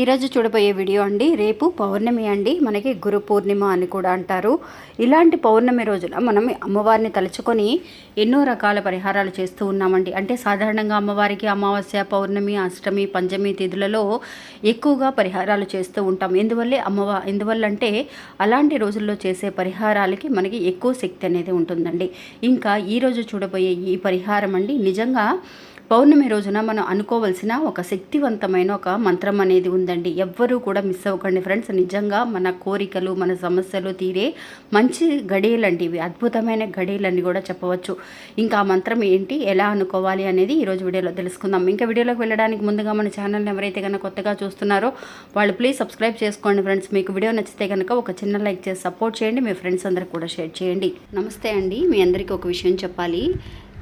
ఈరోజు చూడబోయే వీడియో అండి రేపు పౌర్ణమి అండి మనకి గురు పూర్ణిమ అని కూడా అంటారు. ఇలాంటి పౌర్ణమి రోజున మనం అమ్మవారిని తలుచుకొని ఎన్నో రకాల పరిహారాలు చేస్తూ ఉన్నామండి. అంటే సాధారణంగా అమ్మవారికి అమావాస్య పౌర్ణమి అష్టమి పంచమి తిథులలో ఎక్కువగా పరిహారాలు చేస్తూ ఉంటాం. ఎందువల్లే అమ్మవా ఎందువల్ల అంటే అలాంటి రోజుల్లో చేసే పరిహారాలకి మనకి ఎక్కువ శక్తి అనేది ఉంటుందండి. ఇంకా ఈరోజు చూడబోయే ఈ పరిహారం అండి నిజంగా పౌర్ణమి రోజున మనం అనుకోవలసిన ఒక శక్తివంతమైన ఒక మంత్రం అనేది ఉందండి. ఎవ్వరూ కూడా మిస్ అవ్వకండి ఫ్రెండ్స్. నిజంగా మన కోరికలు మన సమస్యలు తీరే మంచి గడియలండి ఇవి. అద్భుతమైన గడియలని కూడా చెప్పవచ్చు. ఇంకా ఆ మంత్రం ఏంటి ఎలా అనుకోవాలి అనేది ఈరోజు వీడియోలో తెలుసుకుందాం. ఇంకా వీడియోలోకి వెళ్ళడానికి ముందుగా మన ఛానల్ని ఎవరైతే కనుక కొత్తగా చూస్తున్నారో వాళ్ళు ప్లీజ్ సబ్స్క్రైబ్ చేసుకోండి ఫ్రెండ్స్. మీకు వీడియో నచ్చితే కనుక ఒక చిన్న లైక్ చేసి సపోర్ట్ చేయండి. మీ ఫ్రెండ్స్ అందరికి కూడా షేర్ చేయండి. నమస్తే అండి. మీ అందరికీ ఒక విషయం చెప్పాలి.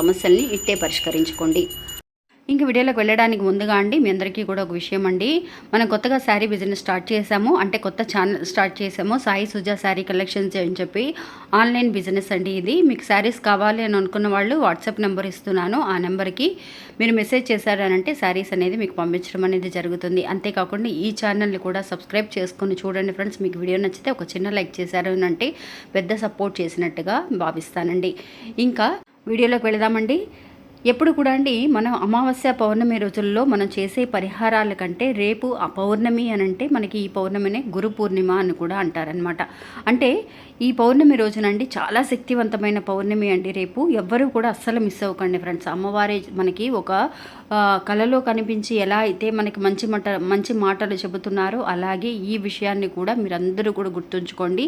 సమస్యల్ని ఇట్టే పరిష్కరించుకోండి. ఇంక వీడియోలోకి వెళ్ళడానికి ముందుగా అండి మీ అందరికీ కూడా ఒక విషయం అండి. మనం కొత్తగా శారీ బిజినెస్ స్టార్ట్ చేసాము అంటే కొత్త ఛానల్ స్టార్ట్ చేసాము సాయి సుజా శారీ కలెక్షన్స్ అని చెప్పి ఆన్లైన్ బిజినెస్ అండి ఇది. మీకు శారీస్ కావాలి అని అనుకున్న వాళ్ళు వాట్సాప్ నెంబర్ ఇస్తున్నాను ఆ నెంబర్కి మీరు మెసేజ్ చేశారనంటే శారీస్ అనేది మీకు పంపించడం అనేది జరుగుతుంది. అంతేకాకుండా ఈ ఛానల్ని కూడా సబ్స్క్రైబ్ చేసుకొని చూడండి ఫ్రెండ్స్ మీకు వీడియో నచ్చితే ఒక చిన్న లైక్ చేశారు అని అంటే పెద్ద సపోర్ట్ చేసినట్టుగా భావిస్తానండి. ఇంకా వీడియోలోకి వెళదామండి. ఎప్పుడు కూడా అండి మనం అమావాస్య పౌర్ణమి రోజుల్లో మనం చేసే పరిహారాల కంటే రేపు ఆ పౌర్ణమి అని అంటే మనకి ఈ పౌర్ణమినే గురు పూర్ణిమ అని కూడా అంటారనమాట అంటే ఈ పౌర్ణమి రోజునండి చాలా శక్తివంతమైన పౌర్ణమి అండి రేపు. ఎవ్వరూ కూడా అస్సలు మిస్ అవ్వకండి ఫ్రెండ్స్. అమ్మవారే మనకి ఒక కళలో కలలో కనిపించి ఎలా అయితే మనకి మంచి మాట మంచి మాటలు చెబుతున్నారో అలాగే ఈ విషయాన్ని కూడా మీరందరూ కూడా గుర్తుంచుకోండి.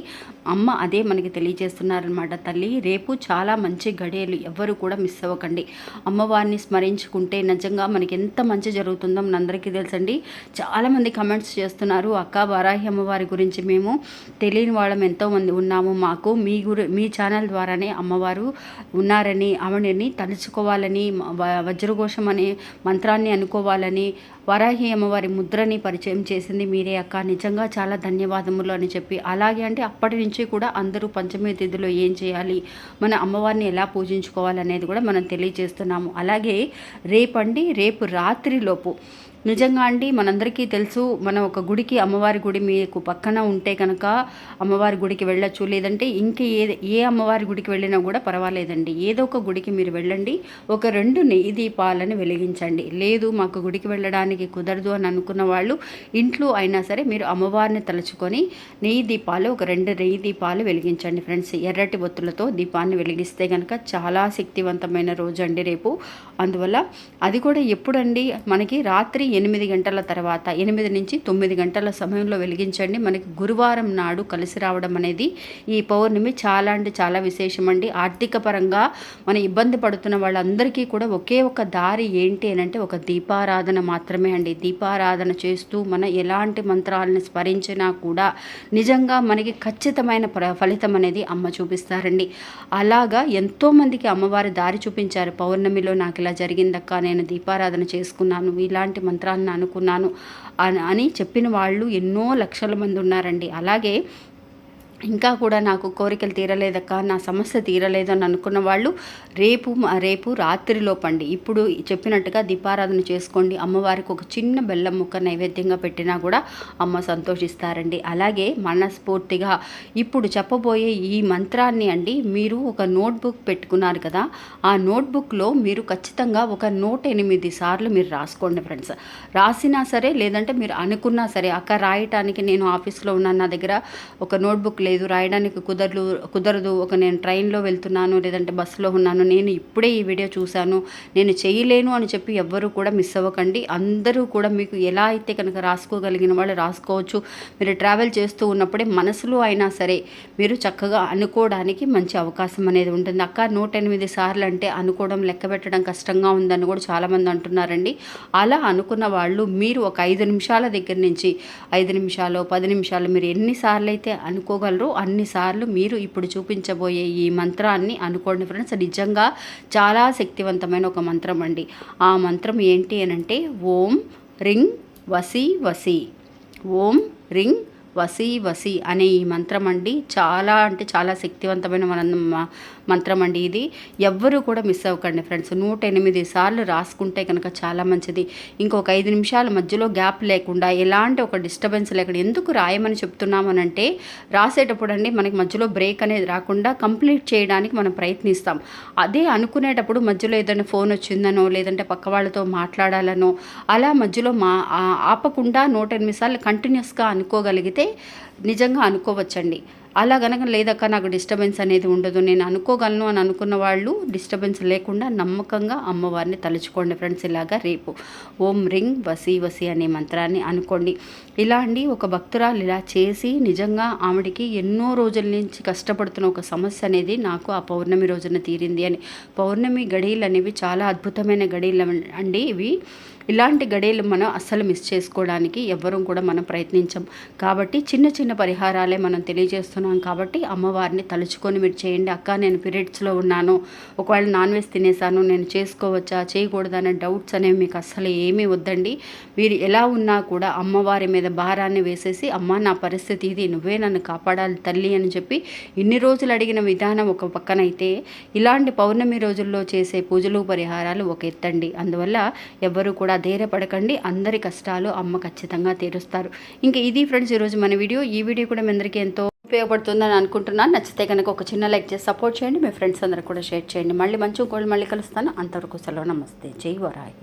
అమ్మ అదే మనకి తెలియజేస్తున్నారనమాట తల్లి రేపు చాలా మంచి గడియలు ఎవ్వరూ కూడా మిస్ అవ్వకండి. అమ్మవారిని స్మరించుకుంటే నిజంగా మనకి ఎంత మంచి జరుగుతుందో మనందరికీ తెలుసండి. చాలామంది కమెంట్స్ చేస్తున్నారు అక్క వారాహి అమ్మవారి గురించి మేము తెలియని వాళ్ళం ఎంతోమంది ఉన్నాము మాకు మీ గురి మీ ఛానల్ ద్వారానే అమ్మవారు ఉన్నారని ఆవిడని తలుచుకోవాలని వజ్రఘోషం అనే మంత్రాన్ని అనుకోవాలని వరాహి అమ్మవారి ముద్రని పరిచయం చేసింది మీరే అక్క. నిజంగా చాలా ధన్యవాదములు అని చెప్పి. అలాగే అంటే అప్పటి నుంచి కూడా అందరూ పంచమి తిథిలో ఏం చేయాలి? మన అమ్మవారిని ఎలా పూజించుకోవాలి అనేది కూడా మనం తెలియజేస్తున్నాము. అలాగే రేపండి రేపు రాత్రిలోపు నిజంగా అండి మనందరికీ తెలుసు మనం ఒక గుడికి అమ్మవారి గుడి మీకు పక్కన ఉంటే కనుక అమ్మవారి గుడికి వెళ్ళచ్చు. లేదంటే ఇంక ఏ ఏ అమ్మవారి గుడికి వెళ్ళినా కూడా పర్వాలేదండి. ఏదో ఒక గుడికి మీరు వెళ్ళండి ఒక రెండు నెయ్యి దీపాలను వెలిగించండి. లేదు మాకు గుడికి వెళ్ళడానికి కుదరదు అని అనుకున్న వాళ్ళు ఇంట్లో అయినా సరే మీరు అమ్మవారిని తలుచుకొని నెయ్యి దీపాలు ఒక రెండు నెయ్యి దీపాలు వెలిగించండి ఫ్రెండ్స్. ఎర్రటి ఒత్తులతో దీపాన్ని వెలిగిస్తే కనుక చాలా శక్తివంతమైన రోజు అండి రేపు. అందువల్ల అది కూడా ఎప్పుడండి మనకి రాత్రి ఎనిమిది గంటల తర్వాత ఎనిమిది నుంచి తొమ్మిది గంటల సమయంలో వెలిగించండి. మనకి గురువారం నాడు కలిసి రావడం అనేది ఈ పౌర్ణమి చాలా అంటే చాలా విశేషం అండి ఆర్థిక పరంగా మన ఇబ్బంది పడుతున్న వాళ్ళందరికీ కూడా ఒకే ఒక దారి ఏంటి అని అంటే ఒక దీపారాధన మాత్రమే అండి. దీపారాధన చేస్తూ మన ఎలాంటి మంత్రాలను స్మరించినా కూడా నిజంగా మనకి ఖచ్చితమైన ప్ర- ఫలితం అనేది అమ్మ చూపిస్తారండి. అలాగా ఎంతోమందికి అమ్మవారి దారి చూపించారు. పౌర్ణమిలో నాకు ఇలా జరిగిందక్క నేను దీపారాధన చేసుకున్నాను ఇలాంటి యంత్రాన్ని అనుకున్నాను. అని చెప్పిన వాళ్ళు ఎన్నో లక్షల మంది ఉన్నారండి. అలాగే ఇంకా కూడా నాకు కోరికలు తీరలేదక్క నా సమస్య తీరలేదు అని అనుకున్న వాళ్ళు రేపు రేపు రాత్రిలోపండి ఇప్పుడు చెప్పినట్టుగా దీపారాధన చేసుకోండి. అమ్మవారికి ఒక చిన్న బెల్లం ముక్క నైవేద్యంగా పెట్టినా కూడా అమ్మ సంతోషిస్తారండి. అలాగే మనస్ఫూర్తిగా ఇప్పుడు చెప్పబోయే ఈ మంత్రాన్ని అండి మీరు ఒక నోట్బుక్ పెట్టుకున్నారు కదా ఆ నోట్బుక్లో మీరు ఖచ్చితంగా ఒక నూట ఎనిమిది సార్లు మీరు రాసుకోండి ఫ్రెండ్స్. రాసినా సరే లేదంటే మీరు అనుకున్నా సరే అక్క రాయటానికి నేను ఆఫీస్లో ఉన్నాను నా దగ్గర ఒక నోట్బుక్ లేదు రాయడానికి కుదరదు కుదరదు. ఒక నేను ట్రైన్లో వెళ్తున్నాను లేదంటే బస్సులో ఉన్నాను. నేను ఇప్పుడే ఈ వీడియో చూశాను. నేను చేయలేను అని చెప్పి ఎవ్వరూ కూడా మిస్ అవ్వకండి. అందరూ కూడా మీకు ఎలా అయితే కనుక రాసుకోగలిగిన వాళ్ళు రాసుకోవచ్చు. మీరు ట్రావెల్ చేస్తూ ఉన్నప్పుడే మనసులో అయినా సరే మీరు చక్కగా అనుకోవడానికి మంచి అవకాశం అనేది ఉంటుంది. అక్క నూట ఎనిమిది సార్లు అంటే అనుకోవడం లెక్క పెట్టడం కష్టంగా ఉందని కూడా చాలామంది అంటున్నారండి. అలా అనుకున్న వాళ్ళు మీరు ఒక ఐదు నిమిషాల దగ్గర నుంచి ఐదు నిమిషాలు పది నిమిషాలు మీరు ఎన్నిసార్లు అయితే అనుకోగలరు అన్నిసార్లు మీరు ఇప్పుడు చూపించబోయే ఈ మంత్రాన్ని అనుకోండి ఫ్రెండ్స్. నిజంగా చాలా శక్తివంతమైన ఒక మంత్రం అండి. ఆ మంత్రం ఏంటి అని అంటే ఓం రింగ్ వసి వసి. ఓం రింగ్ వసి వసి అనే ఈ మంత్రం అండి. చాలా అంటే చాలా శక్తివంతమైన మన మంత్రం అండి ఇది. ఎవ్వరూ కూడా మిస్ అవ్వకండి ఫ్రెండ్స్. నూట ఎనిమిది సార్లు రాసుకుంటే కనుక చాలా మంచిది. ఇంకొక ఐదు నిమిషాల మధ్యలో గ్యాప్ లేకుండా ఎలాంటి ఒక డిస్టర్బెన్స్ లేకుండా ఎందుకు రాయమని చెప్తున్నామనంటే రాసేటప్పుడు అండి మనకి మధ్యలో బ్రేక్ అనేది రాకుండా కంప్లీట్ చేయడానికి మనం ప్రయత్నిస్తాం. అదే అనుకునేటప్పుడు మధ్యలో ఏదైనా ఫోన్ వచ్చిందనో లేదంటే పక్క వాళ్ళతో మాట్లాడాలనో అలా మధ్యలో మా ఆపకుండా నూట ఎనిమిది సార్లు కంటిన్యూస్గా అనుకోగలిగితే నిజంగా అనుకోవచ్చండి. అలా గనక లేదక్క నాకు డిస్టర్బెన్స్ అనేది ఉండదు. నేను అనుకోగలను అని అనుకున్న వాళ్ళు డిస్టర్బెన్స్ లేకుండా నమ్మకంగా అమ్మవారిని తలుచుకోండి ఫ్రెండ్స్. ఇలాగా రేపు ఓం రింగ్ వసి వసి అనే మంత్రాన్ని అనుకోండి. ఇలా అండి ఒక భక్తురాలు ఇలా చేసి నిజంగా ఆవిడికి ఎన్నో రోజుల నుంచి కష్టపడుతున్న ఒక సమస్య అనేది నాకు ఆ పౌర్ణమి రోజున తీరింది అని. పౌర్ణమి గడియలు అనేవి చాలా అద్భుతమైన గడియలు అండి ఇవి. ఇలాంటి గడియలు మనం అస్సలు మిస్ చేసుకోవడానికి ఎవ్వరూ కూడా మనం ప్రయత్నించం. కాబట్టి చిన్న చిన్న పరిహారాలే మనం తెలియజేస్తున్నాం. కాబట్టి అమ్మవారిని తలుచుకొని మీరు చేయండి. అక్క నేను పీరియడ్స్లో ఉన్నాను. ఒకవేళ నాన్ వెజ్ తినేసాను నేను చేసుకోవచ్చా చేయకూడదనే డౌట్స్ అనేవి మీకు అస్సలు ఏమీ వద్దండి. మీరు ఎలా ఉన్నా కూడా అమ్మవారి మీద భారాన్ని వేసేసి అమ్మ నా పరిస్థితి ఇది నువ్వే నన్ను కాపాడాలి తల్లి అని చెప్పి ఇన్ని రోజులు అడిగిన విధానం ఒక పక్కనైతే ఇలాంటి పౌర్ణమి రోజుల్లో చేసే పూజలు పరిహారాలు ఒక ఎత్తండి. అందువల్ల ఎవ్వరూ కూడా ధైర్యపడకండి. అందరి కష్టాలు అమ్మ ఖచ్చితంగా తీరుస్తారు. ఇంకా ఇది ఫ్రెండ్స్ ఈరోజు మన వీడియో. ఈ వీడియో కూడా మీ అందరికీ ఎంతో ఉపయోగపడుతుందని అనుకుంటున్నాను. నచ్చితే కనుక ఒక చిన్న లైక్ చేసి సపోర్ట్ చేయండి. మీ ఫ్రెండ్స్ అందరూ కూడా షేర్ చేయండి. మళ్ళీ మంచి ఇంకోళ్ళు మళ్ళీ కలుస్తాను. అంతవరకు సెలవు. నమస్తే. జై వరాయి